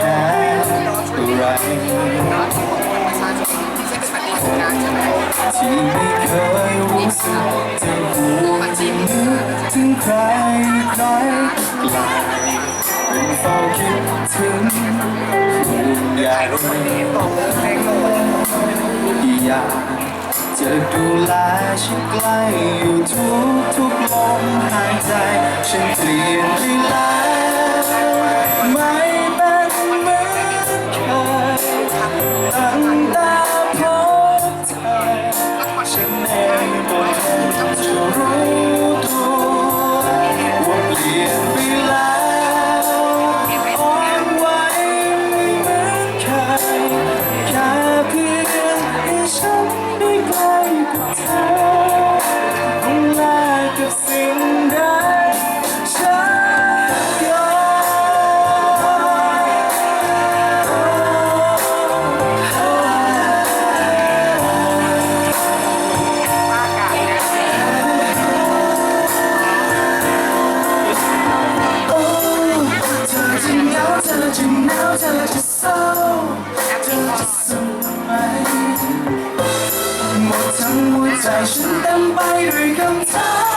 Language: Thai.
ไรที่ไม่เคยรู้สึกจะห่วงจะนึกถึงใครใครกลายเป็นเฝ้าคิดถึงห่วงใยอยากจะดูแลฉันใกล้อยู่ทุกทุกลมหายใจ ฉันเปลี่ยนไปแล้ว อจะเศร้าเธอจะสุไมหมดทั้งหัวใจฉันเต็มไปด้วยคำถาม